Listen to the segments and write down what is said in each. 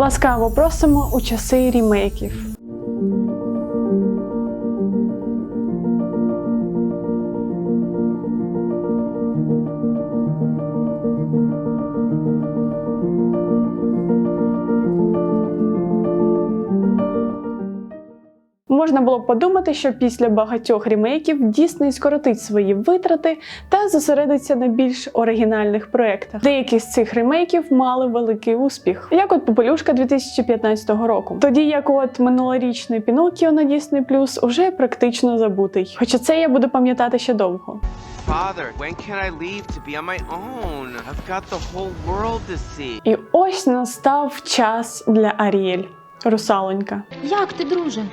Ласкаво просимо у часи рімейків. Можна було б подумати, що після багатьох рімейків Дісней скоротить свої витрати та зосередиться на більш оригінальних проєктах. Деякі з цих ремейків мали великий успіх, як от Попелюшка 2015 року. Тоді як от минулорічний Пінокіо на Disney Plus уже практично забутий. Хоча це я буду пам'ятати ще довго. Father, when can I leave to be on my own? I've got the whole world to see. І ось настав час для Аріель. Русалонька. Як ти, друже?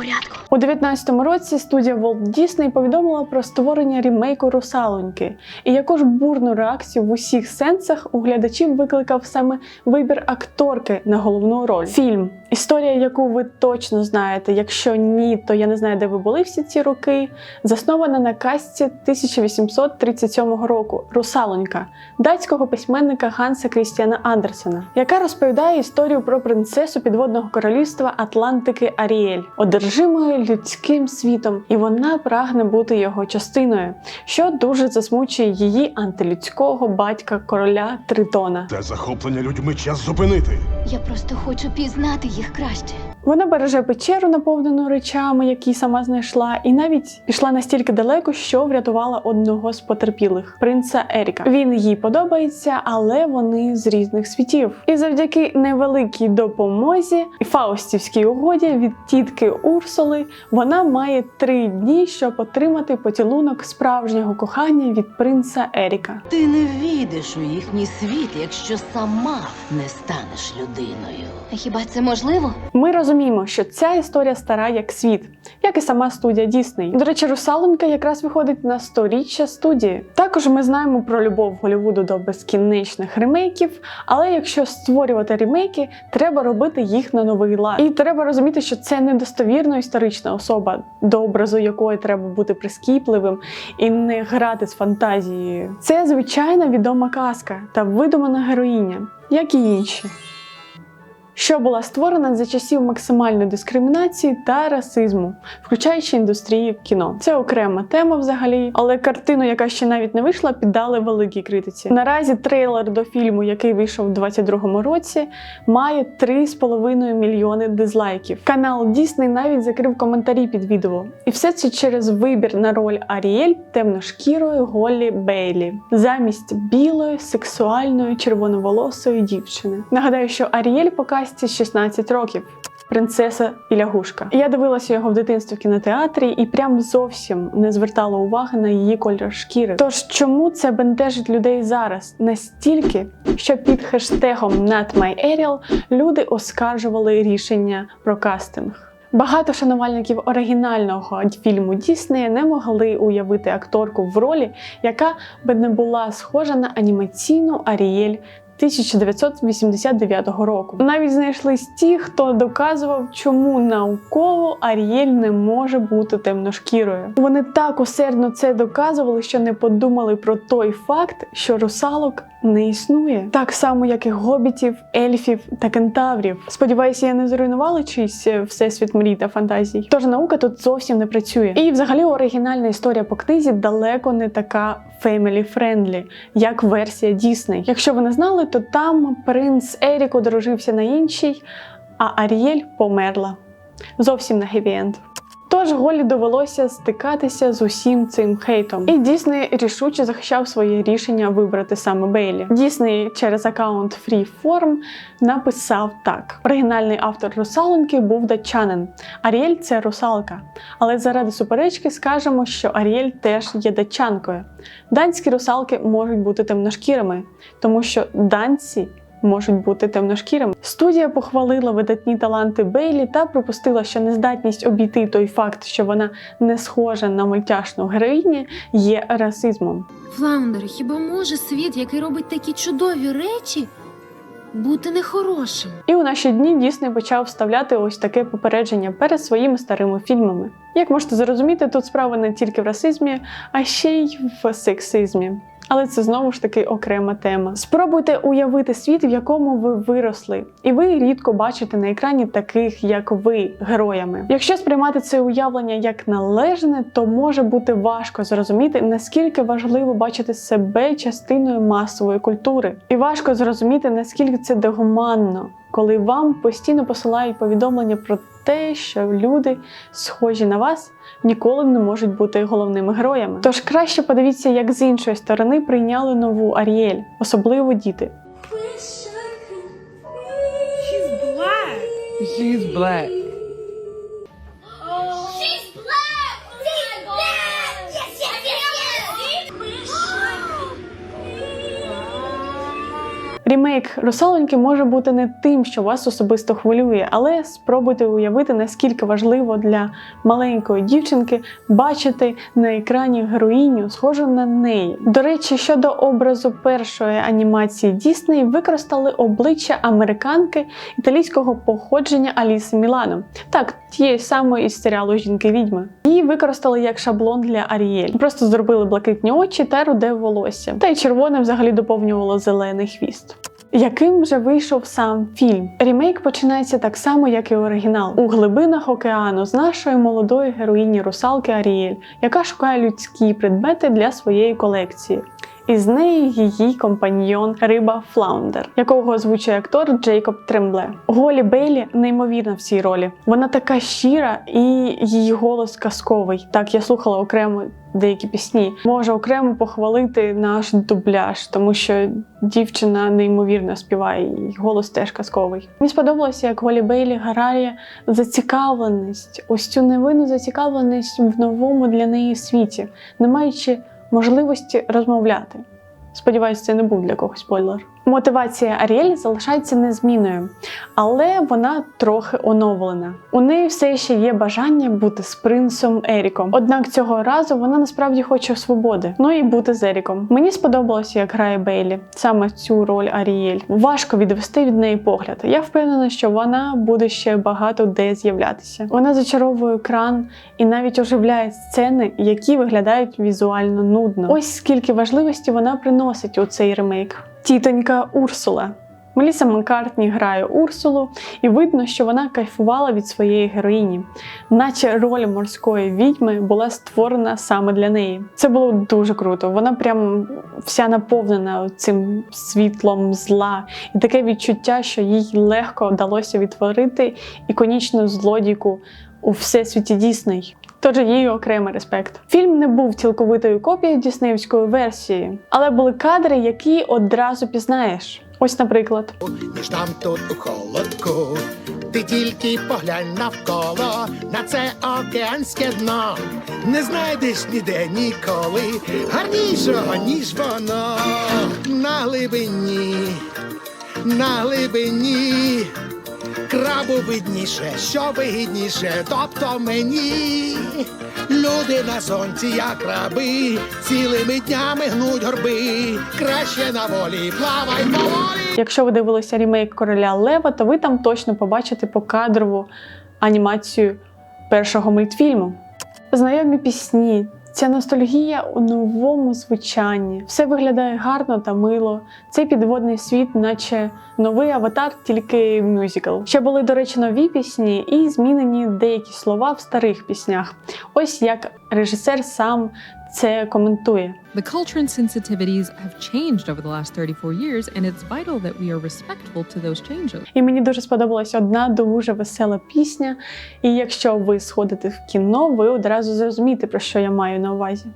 Порядку. У 19-му році студія Walt Disney повідомила про створення рімейку Русалоньки, і яку ж бурну реакцію в усіх сенсах у глядачів викликав саме вибір акторки на головну роль. Фільм, історія, яку ви точно знаєте. Якщо ні, то я не знаю, де ви були всі ці роки. Заснована на касті 1837 року Русалонька датського письменника Ганса Крістіана Андерсена, яка розповідає історію про принцесу підводного королівства Атлантики Аріель, одержимою людським світом, і вона прагне бути його частиною, що дуже засмучує її антилюдського батька короля Тритона. Те захоплення людьми час зупинити. Я просто хочу пізнати їх краще. Вона береже печеру, наповнену речами, які сама знайшла, і навіть пішла настільки далеко, що врятувала одного з потерпілих принца Еріка. Він їй подобається, але вони з різних світів. І завдяки невеликій допомозі і фаустівській угоді від тітки Урсули вона має три дні, щоб отримати поцілунок справжнього кохання від принца Еріка. Ти не війдеш у їхній світ, якщо сама не станеш людиною. Хіба це можливо? Ми розуміємо, що ця історія стара як світ, як і сама студія Дісней. До речі, Русалонька якраз виходить на сторіччя студії. Також ми знаємо про любов Голлівуду до безкінечних ремейків, але якщо створювати ремейки, треба робити їх на новий лад. І треба розуміти, що це недостовірно історична особа, до образу якої треба бути прискіпливим і не грати з фантазією. Це звичайна відома казка та видумана героїня, як і інші що була створена за часів максимальної дискримінації та расизму, включаючи індустрію кіно. Це окрема тема взагалі, але картину, яка ще навіть не вийшла, піддали великій критиці. Наразі трейлер до фільму, який вийшов у 22-му році, має 3,5 мільйони дизлайків. Канал Disney навіть закрив коментарі під відео. І все це через вибір на роль Аріель темношкірої Голлі Бейлі замість білої сексуальної червоноволосої дівчини. Нагадаю, що Аріель по касті 16 років. Принцеса і лягушка. Я дивилася його в дитинстві в кінотеатрі і прям зовсім не звертала уваги на її кольор шкіри. Тож чому це бентежить людей зараз настільки, що під хештегом Not My Ariel люди оскаржували рішення про кастинг? Багато шанувальників оригінального фільму Діснея не могли уявити акторку в ролі, яка би не була схожа на анімаційну Аріель 1989 року. Навіть знайшлись ті, хто доказував, чому науково Аріель не може бути темношкірою. Вони так усердно це доказували, що не подумали про той факт, що русалок не існує, так само як і гобітів, ельфів та кентаврів. Сподіваюся, я не зруйнувала чийсь е, всесвіт мрій та фантазій. Тож наука тут зовсім не працює. І взагалі оригінальна історія по книзі далеко не така family-friendly, як версія Дісней. Якщо ви не знали, то там принц Ерік одружився на іншій, а Аріель померла. Зовсім на хеппі-енд. Тож Голі довелося стикатися з усім цим хейтом. І Дісней рішуче захищав своє рішення вибрати саме Бейлі. Дісней через аккаунт Freeform написав так: оригінальний автор русалоньки був датчанин. Аріель це русалка. Але заради суперечки скажемо, що Аріель теж є датчанкою. Данські русалки можуть бути темношкірими, тому що данці можуть бути темношкірими. Студія похвалила видатні таланти Бейлі та припустила, що нездатність обійти той факт, що вона не схожа на мультяшну героїні, є расизмом. Флаундер, хіба може світ, який робить такі чудові речі, бути нехорошим? І у наші дні Дісней почав вставляти ось таке попередження перед своїми старими фільмами. Як можете зрозуміти, тут справа не тільки в расизмі, а ще й в сексизмі. Але це знову ж таки окрема тема. Спробуйте уявити світ, в якому ви виросли, і ви рідко бачите на екрані таких, як ви, героями. Якщо сприймати це уявлення як належне, то може бути важко зрозуміти, наскільки важливо бачити себе частиною масової культури, і важко зрозуміти, наскільки це догуманно, коли вам постійно посилають повідомлення про те, що люди, схожі на вас, ніколи не можуть бути головними героями. Тож краще подивіться, як з іншої сторони прийняли нову Аріель, особливо діти. She's black. Рімейк Русалоньки може бути не тим, що вас особисто хвилює, але спробуйте уявити, наскільки важливо для маленької дівчинки бачити на екрані героїню, схожу на неї. До речі, щодо образу першої анімації Дісней, використали обличчя американки італійського походження Аліси Мілано. Так, тієї самої із серіалу Жінки відьми. Її використали як шаблон для Арієль. Просто зробили блакитні очі та руде волосся. Та й червоне взагалі доповнювало зелений хвіст. Яким же вийшов сам фільм? Рімейк починається так само, як і оригінал, у глибинах океану з нашої молодої героїні русалки Аріель, яка шукає людські предмети для своєї колекції. І з неї її компаньйон риба Флаундер, якого озвучує актор Джейкоб Трембле. Голі Бейлі неймовірна в цій ролі. Вона така щира і її голос казковий. Так, я слухала окремо деякі пісні. Можу окремо похвалити наш дубляж, тому що дівчина неймовірно співає, і голос теж казковий. Мені сподобалося, як Голі Бейлі грає зацікавленість, ось цю невинну зацікавленість в новому для неї світі, не маючи можливості розмовляти. Сподіваюсь, це не був для когось спойлер. Мотивація Аріель залишається незмінною, але вона трохи оновлена. У неї все ще є бажання бути з принцем Еріком. Однак цього разу вона насправді хоче свободи, ну і бути з Еріком. Мені сподобалося, як грає Бейлі, саме цю роль Аріель. Важко відвести від неї погляд. Я впевнена, що вона буде ще багато де з'являтися. Вона зачаровує екран і навіть оживляє сцени, які виглядають візуально нудно. Ось скільки важливості вона приносить у цей ремейк. Тітонька Урсула. Меліса Маккартні грає Урсулу, і видно, що вона кайфувала від своєї героїні, наче роль морської відьми була створена саме для неї. Це було дуже круто. Вона прям вся наповнена цим світлом зла, і таке відчуття, що їй легко вдалося відтворити іконічну злодійку у всесвіті Дісней. Тож їй окремий респект. Фільм не був цілковитою копією діснеївської версії, але були кадри, які одразу пізнаєш. Ось, наприклад, ніж там тут у холодку. Ти тільки поглянь навколо на це океанське дно. Не знайдеш ніде ніколи гарнішого, ніж воно на глибині, на глибині. Крабу видніше, що вигідніше, тобто мені. Люди на сонці, як краби, цілими днями гнуть горби. Краще на волі, плавай поволі. якщо ви дивилися ремейк Короля Лева, то ви там точно побачите покадрову анімацію першого мультфільму. Знайомі пісні. Ця ностальгія у новому звучанні. Все виглядає гарно та мило. Цей підводний світ, наче новий аватар, тільки мюзикл. Ще були, до речі, нові пісні і змінені деякі слова в старих піснях. Ось як режисер сам це коментує. The culture and sensitivities have changed over the last 34 years, and it's vital that we are respectful to those changes. І мені дуже сподобалась одна дуже весела пісня. І якщо ви сходите в кіно, ви одразу зрозумієте, про що я маю на увазі.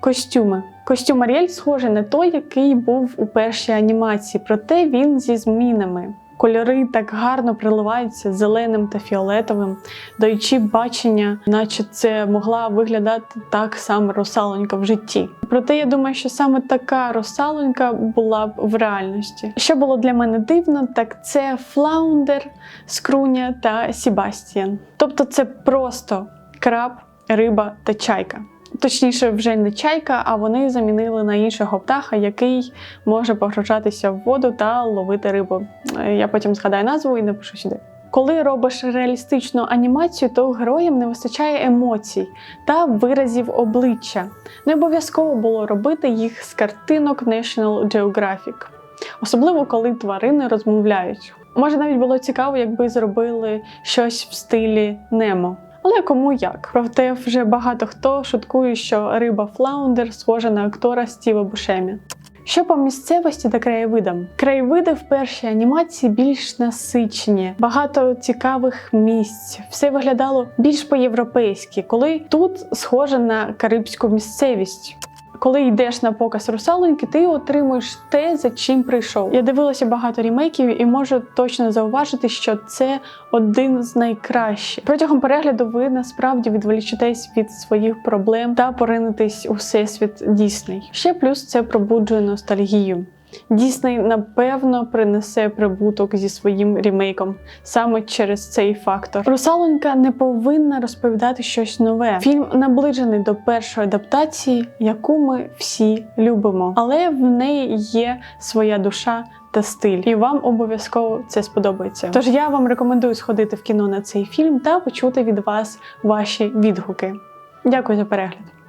Костюми. Костюм Аріель схожий на той, який був у першій анімації, проте він зі змінами. Кольори так гарно приливаються зеленим та фіолетовим, даючи бачення, наче це могла виглядати так само русалонька в житті. Проте я думаю, що саме така русалонька була б в реальності. Що було для мене дивно, так це Флаундер, Скруня та Сібастіан. Тобто це просто краб, риба та чайка. Точніше, вже не чайка, а вони замінили на іншого птаха, який може погружатися в воду та ловити рибу. Е, Я потім згадаю назву і напишу сюди. Коли робиш реалістичну анімацію, то героям не вистачає емоцій та виразів обличчя. Не обов'язково було робити їх з картинок National Geographic, особливо коли тварини розмовляють. Може, навіть було цікаво, якби зробили щось в стилі Немо. Але кому як. Проте вже багато хто шуткує, що риба Флаундер схожа на актора Стіва Бушемі. Що по місцевості та краєвидам? Краєвиди в першій анімації більш насичені, багато цікавих місць. Все виглядало більш по-європейськи, коли тут схоже на карибську місцевість. Коли йдеш на показ русалоньки, ти отримуєш те, за чим прийшов. Я дивилася багато рімейків і можу точно зауважити, що це один з найкращих. Протягом перегляду ви насправді відволічитесь від своїх проблем та поринетесь у всесвіт Дісней. Ще плюс це пробуджує ностальгію. Дісней напевно принесе прибуток зі своїм рімейком саме через цей фактор. Русалонька не повинна розповідати щось нове. Фільм наближений до першої адаптації, яку ми всі любимо, але в неї є своя душа. Та стиль, і вам обов'язково це сподобається. Тож я вам рекомендую сходити в кіно на цей фільм та почути від вас ваші відгуки. Дякую за перегляд.